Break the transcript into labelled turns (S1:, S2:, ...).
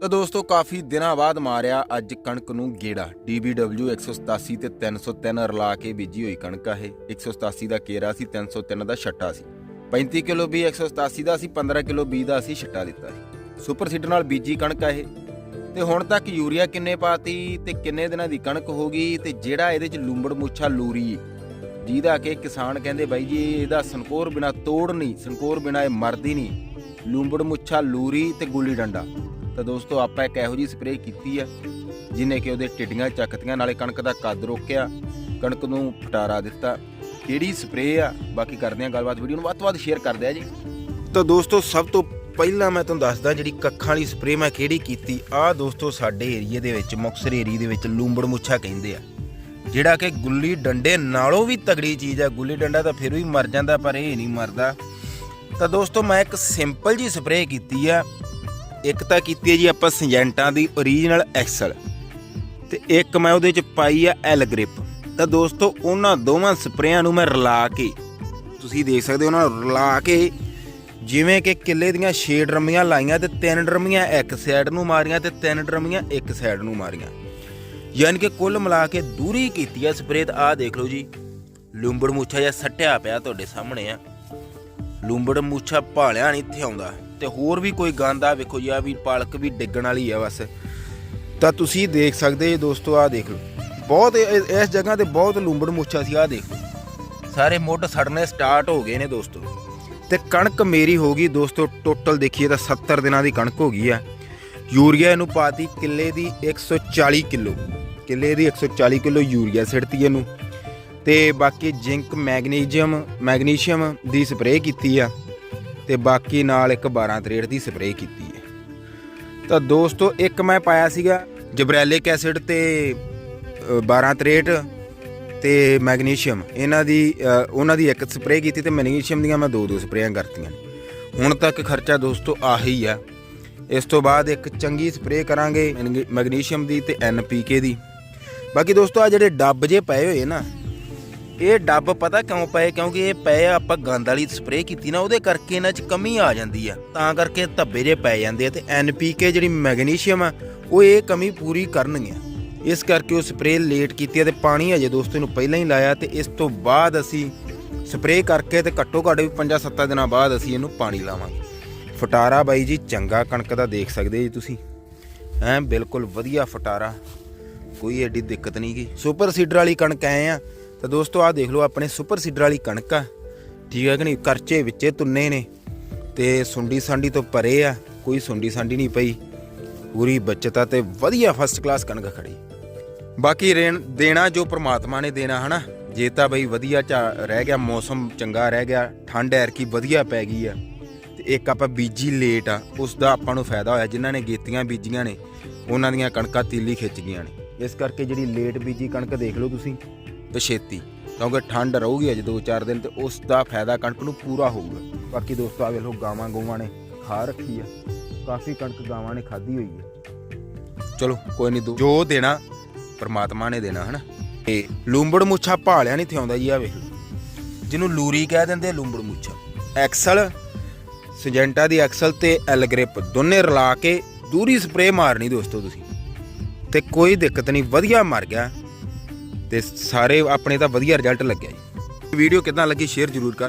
S1: ਤਾਂ ਦੋਸਤੋ, ਕਾਫੀ ਦਿਨਾਂ ਬਾਅਦ ਮਾਰਿਆ ਅੱਜ ਕਣਕ ਨੂੰ ਗੇੜਾ। DBW 187 ਤੇ 303 ਰਲਾ ਕੇ ਬੀਜੀ ਹੋਈ ਕਣਕ ਆ ਇਹ। 187 ਦਾ ਕੇਰਾ ਸੀ 303 ਦਾ ਛੱਟਾ ਸੀ। 35 ਕਿਲੋ ਬੀ 187 ਦਾ ਸੀ 15 ਕਿਲੋ ਬੀ ਦਾ ਸੀ, ਛੱਟਾ ਦਿੱਤਾ ਸੀ। ਸੁਪਰ ਸੀਡਰ ਨਾਲ ਬੀਜੀ ਕਣਕ ਆ ਇਹ। ਤੇ ਹੁਣ ਤੱਕ ਯੂਰੀਆ ਕਿੰਨੇ ਪਾਤੀ ਤੇ ਕਿੰਨੇ ਦਿਨਾਂ ਦੀ ਕਣਕ ਹੋ ਗਈ ਤੇ ਜਿਹੜਾ ਇਹਦੇ ਚ ਲੂੰਬੜ ਮੁੱਛਾ ਲੂਰੀ। ਜਿਹਦਾ ਕਿ ਕਿਸਾਨ ਕਹਿੰਦੇ ਬਾਈ ਜੀ, ਇਹਦਾ ਸੰਕੋਰ ਬਿਨਾ ਤੋੜ ਨਹੀਂ, ਸੰਕੋਰ ਬਿਨਾ ਇਹ ਮਰਦੀ ਨਹੀਂ। ਲੂੰਬੜ ਮੁੱਛਾ ਲੂਰੀ ਤੇ ਗੁੱਲੀ ਡੰਡਾ। ਤਾਂ ਦੋਸਤੋ, ਆਪਾਂ ਇੱਕ ਇਹੋ ਜੀ ਸਪਰੇਅ ਕੀਤੀ ਆ ਜਿਨੇ ਕਿ ਉਹਦੇ ਟਿੱਡੀਆਂ ਚੱਕਤੀਆਂ, ਨਾਲੇ ਕਣਕ ਦਾ ਕੱਦ ਰੋਕਿਆ, ਕਣਕ ਨੂੰ ਫਟਾਰਾ ਦਿੱਤਾ। ਕਿਹੜੀ ਸਪਰੇਅ ਆ? ਬਾਕੀ ਕਰਦੇ ਆ ਗੱਲਬਾਤ ਵੀਡੀਓ ਨੂੰ, ਵੱਧ ਤੋਂ ਵੱਧ ਸ਼ੇਅਰ ਕਰਦੇ ਆ ਜੀ। ਤਾਂ ਦੋਸਤੋ, ਸਭ ਤੋਂ ਪਹਿਲਾਂ ਮੈਂ ਤੁਹਾਨੂੰ ਦੱਸਦਾ ਜਿਹੜੀ ਕੱਖਾਂ ਵਾਲੀ ਸਪਰੇਅ ਮੈਂ ਕਿਹੜੀ ਕੀਤੀ ਆਹ ਦੋਸਤੋ ਸਾਡੇ ਏਰੀਏ ਦੇ ਵਿੱਚ ਮੁਕਸਰ ਏਰੀਏ ਦੇ ਵਿੱਚ ਲੂੰਬੜ ਮੁੱਛਾ ਕਹਿੰਦੇ ਆ। ਜਿਹੜਾ ਕਿ ਗੁੱਲੀ ਡੰਡੇ ਨਾਲੋਂ ਵੀ ਤਗੜੀ ਚੀਜ਼ ਆ, ਗੁੱਲੀ ਡੰਡਾ ਤਾਂ ਫਿਰ ਵੀ ਮਰ ਜਾਂਦਾ, ਪਰ ਇਹ ਨਹੀਂ ਮਰਦਾ। ਤਾਂ ਦੋਸਤੋ, ਮੈਂ ਇੱਕ ਸਿੰਪਲ ਜੀ ਸਪਰੇਅ ਕੀਤੀ ਆ ਇੱਕ ਤਾਂ ਕੀਤੀ ਹੈ ਜੀ ਆਪਾਂ ਸਿੰਜੈਂਟਾਂ ਦੀ ਓਰੀਜਨਲ ਐਕਸਲ ਤੇ ਇੱਕ ਮੈਂ ਉਹਦੇ ਚ ਪਾਈ ਆ ਐਲ ਗ੍ਰਿਪ ਤਾਂ ਦੋਸਤੋ, ਉਹਨਾਂ ਦੋਵਾਂ ਸਪਰੇਆਂ ਨੂੰ ਮੈਂ ਰਲਾ ਕੇ, ਤੁਸੀਂ ਦੇਖ ਸਕਦੇ ਹੋ ਉਹਨਾਂ ਨੂੰ ਰਲਾ ਕੇ ਜਿਵੇਂ ਕਿ ਕਿੱਲੇ ਦੀਆਂ 6 ਡਰਮੀਆਂ ਲਾਈਆਂ ਤੇ 3 ਡਰਮੀਆਂ ਇੱਕ ਸਾਈਡ ਨੂੰ ਮਾਰੀਆਂ ਤੇ 3 ਡਰਮੀਆਂ ਇੱਕ ਸਾਈਡ ਨੂੰ ਮਾਰੀਆਂ। ਯਾਨੀ ਕਿ ਕੁੱਲ ਮਿਲਾ ਕੇ ਦੂਰੀ ਕੀਤੀ ਆ ਸਪਰੇਅ ਤਾਂ। ਆਹ ਦੇਖ ਲਓ ਜੀ, ਲੂੰਬੜ ਮੁੱਛਾ ਜਿਹਾ ਸੱਟਿਆ ਪਿਆ ਤੁਹਾਡੇ ਸਾਹਮਣੇ ਆ। ਲੂੰਬੜ ਮੁੱਛਾ ਭਾਲਿਆ ਨਹੀਂ ਇੱਥੇ ਆਉਂਦਾ। ਤੇ ਹੋਰ ਵੀ ਕੋਈ ਗੰਦ ਆ, ਵੇਖੋ ਜੀ, ਆ ਵੀ ਪਾਲਕ ਵੀ ਡਿੱਗਣ ਵਾਲੀ ਆ ਬਸ। ਤਾਂ ਤੁਸੀਂ ਦੇਖ ਸਕਦੇ ਜੀ ਦੋਸਤੋ, ਆਹ ਦੇਖ ਲਓ। ਬਹੁਤ ਇਸ ਜਗ੍ਹਾ ਤੇ ਬਹੁਤ ਲੂੰਬੜ ਮੁੱਛਾ ਸੀ, ਆਹ ਦੇਖ ਲਓ। ਸਾਰੇ ਮੁੱਢ ਸੜਨੇ ਸਟਾਰਟ ਹੋ ਗਏ ਨੇ ਦੋਸਤੋ। ਤੇ ਕਣਕ ਮੇਰੀ ਹੋ ਗਈ ਦੋਸਤੋ ਟੋਟਲ ਦੇਖੀਏ ਤਾਂ 70 ਦਿਨਾਂ ਦੀ ਕਣਕ ਹੋ ਗਈ ਆ। ਯੂਰੀਆ ਇਹਨੂੰ ਪਾਤੀ ਕਿੱਲੇ ਦੀ 140 ਕਿਲੋ। ਕਿੱਲੇ ਦੀ 140 ਕਿਲੋ ਯੂਰੀਆ ਸਿੜਤੀ ਇਹਨੂੰ। ਤੇ ਬਾਕੀ ਜ਼ਿੰਕ ਮੈਗਨੀਸ਼ੀਅਮ ਮੈਗਨੀਸ਼ੀਅਮ ਦੀ ਸਪਰੇਅ ਕੀਤੀ ਆ। ਤੇ ਬਾਕੀ ਨਾਲ ਇੱਕ 12 ਤਰੇੜ ਦੀ ਸਪਰੇਅ ਕੀਤੀ ਹੈ। ਤਾਂ ਦੋਸਤੋ ਇੱਕ ਮੈਂ ਪਾਇਆ ਸੀਗਾ ਜਬਰੈਲਿਕ ਐਸਿਡ ਤੇ ਅ, 12 ਤਰੇੜ ਤੇ ਮੈਗਨੀਸ਼ੀਅਮ। ਇਹਨਾਂ ਦੀ ਉਹਨਾਂ ਦੀ ਇੱਕ ਸਪਰੇਅ ਕੀਤੀ ਤੇ ਮੈਗਨੀਸ਼ੀਅਮ ਦੀਆਂ ਮੈਂ ਦੋ ਦੋ ਸਪਰੇਆਂ ਕਰਤੀਆਂ। ਹੁਣ ਤੱਕ ਖਰਚਾ ਦੋਸਤੋ ਆਹੀ ਆ। ਇਸ ਤੋਂ ਬਾਅਦ ਇੱਕ ਚੰਗੀ ਸਪਰੇਅ ਕਰਾਂਗੇ ਮੈਗਨੀ- ਮੈਗਨੀਸ਼ੀਅਮ ਦੀ ਤੇ ਐਨਪੀਕੇ ਦੀ। ਬਾਕੀ ਦੋਸਤੋ ਆ ਜਿਹੜੇ ਡੱਬ ਜੇ ਪਏ ਹੋਏ ਨਾ ਇਹ ਡੱਬ ਪਤਾ ਕਿਉਂ ਪਏ? ਕਿਉਂਕਿ ਇਹ ਪਏ ਆਪਾਂ ਗੰਦ ਵਾਲੀ ਸਪਰੇਅ ਕੀਤੀ ਨਾ, ਉਹਦੇ ਕਰਕੇ ਇਹਨਾਂ 'ਚ ਕਮੀ ਆ ਜਾਂਦੀ ਆ। ਤਾਂ ਕਰਕੇ ਧੱਬੇ ਜੇ ਪੈ ਜਾਂਦੇ ਆ ਤੇ ਐਨਪੀਕੇ ਜਿਹੜੀ ਮੈਗਨੀਸ਼ੀਅਮ ਆ, ਉਹ ਇਹ ਕਮੀ ਪੂਰੀ ਕਰਨਗੀਆਂ। ਇਸ ਕਰਕੇ ਉਹ ਸਪਰੇਅ ਲੇਟ ਕੀਤੀ ਆ ਤੇ ਪਾਣੀ ਅਜੇ ਦੋਸਤੋ ਨੂੰ ਪਹਿਲਾਂ ਹੀ ਲਾਇਆ ਤੇ ਇਸ ਤੋਂ ਬਾਅਦ ਅਸੀਂ ਸਪਰੇਅ ਕਰਕੇ ਤੇ ਘੱਟੋ ਘੱਟ ਵੀ 5-7 ਦਿਨਾਂ ਬਾਅਦ ਅਸੀਂ ਇਹਨੂੰ ਪਾਣੀ ਲਾਵਾਂਗੇ। ਫਟਾਰਾ ਬਾਈ ਜੀ, ਚੰਗਾ ਕਣਕ ਦਾ ਦੇਖ ਸਕਦੇ ਜੀ ਤੁਸੀਂ। ਐਂ ਬਿਲਕੁਲ ਵਧੀਆ ਫਟਾਰਾ। ਕੋਈ ਐਡੀ ਦਿੱਕਤ ਨਹੀਂ ਗਈ ਸੁਪਰ ਸੀਡਰ ਵਾਲੀ ਕਣਕ ਆਏ ਆ। ਤਾਂ ਦੋਸਤੋ, ਆਹ ਦੇਖ ਲਓ, ਆਪਣੇ ਸੁਪਰ ਸੀਡਰ ਵਾਲੀ ਕਣਕ ਆ। ਠੀਕ ਹੈ ਕਿ ਨਹੀਂ? ਕਰਚੇ ਵਿੱਚੇ ਤੁੰਨੇ ਨੇ ਤੇ ਸੁੰਡੀ ਸਾਂਡੀ ਤੋਂ ਪਰੇ ਆ, ਕੋਈ ਸੁੰਡੀ ਸਾਂਡੀ ਨਹੀਂ ਪਈ। ਪੂਰੀ ਬੱਚਤ ਆ ਤੇ ਵਧੀਆ ਫਸਟ ਕਲਾਸ ਕਣਕ ਖੜੀ। ਬਾਕੀ ਰੇਣ, ਦੇਣਾ ਜੋ ਪ੍ਰਮਾਤਮਾ ਨੇ ਦੇਣਾ, ਹਨਾ? ਜੇ ਤਾਂ ਬਈ ਵਧੀਆ ਝਾ- ਰਹਿ ਗਿਆ, ਮੌਸਮ ਚੰਗਾ ਰਹਿ ਗਿਆ, ਠੰਡ ਐਰ ਕੀ ਵਧੀਆ ਪੈ ਗਈ ਆ, ਤੇ ਇੱਕ ਆਪਾਂ ਬੀਜੀ ਲੇਟ ਆ ਉਸ ਦਾ ਆਪਾਂ ਨੂੰ ਫਾਇਦਾ ਹੋਇਆ, ਜਿਨ੍ਹਾਂ ਨੇ ਗੇਤੀਆਂ ਬੀਜੀਆਂ ਨੇ, ਉਹਨਾਂ ਦੀਆਂ ਕਣਕਾਂ ਤੀਲੀ ਖਿੱਚ ਗਈਆਂ ਨੇ। ਇਸ ਕਰਕੇ ਜਿਹੜੀ ਲੇਟ ਬੀਜੀ ਕਣਕ ਦੇਖ ਲਓ ਤੁਸੀਂ ਪਛੇਤੀ ਕਿਉਂਕਿ ਠੰਡ ਰਹੂਗੀ ਅਜੇ 2-4 ਦਿਨ ਤੇ ਉਸ ਦਾ ਫਾਇਦਾ ਕਣਕ ਨੂੰ ਪੂਰਾ ਹੋਊਗਾ। ਬਾਕੀ ਦੋਸਤੋ ਆ ਵੇਖੋ ਗਾਵਾਂ ਗੋਵਾਂ ਨੇ ਖਾ ਰੱਖੀ ਆ। ਕਾਫੀ ਕਣਕ ਗਾਵਾਂ ਨੇ ਖਾਧੀ ਹੋਈ ਹੈ ਚਲੋ, ਕੋਈ ਨਹੀਂ ਜੋ ਦੇਣਾ, ਪਰਮਾਤਮਾ ਨੇ ਦੇਣਾ, ਹਨਾ? ਤੇ ਲੂੰਬੜ ਮੁੱਛਾ ਭਾਲਿਆ ਨਹੀਂ ਥਿਆਉਂਦਾ ਜੀ ਆ ਵੇਖ ਜਿਹਨੂੰ ਲੂਰੀ ਕਹਿ ਦਿੰਦੇ ਲੂੰਬੜ ਮੁੱਛਾ। ਐਕਸਲ, ਸਿਜੈਂਟਾ ਦੀ ਐਕਸਲ ਤੇ ਐਲ ਗ੍ਰਿਪ ਦੋਨੇ ਰਲਾ ਕੇ ਦੂਰੀ ਸਪਰੇਅ ਮਾਰਨੀ ਦੋਸਤੋ ਤੁਸੀਂ। ਤੇ ਕੋਈ ਦਿੱਕਤ ਨਹੀਂ ਵਧੀਆ ਮਰ ਗਿਆ। ਤੇ ਸਾਰੇ ਆਪਣੇ ਤਾਂ ਵਧੀਆ ਰਿਜ਼ਲਟ ਲੱਗਿਆ ਜੀ। ਵੀਡੀਓ ਕਿਦਾਂ ਲੱਗੀ ਸ਼ੇਅਰ ਜ਼ਰੂਰ ਕਰ।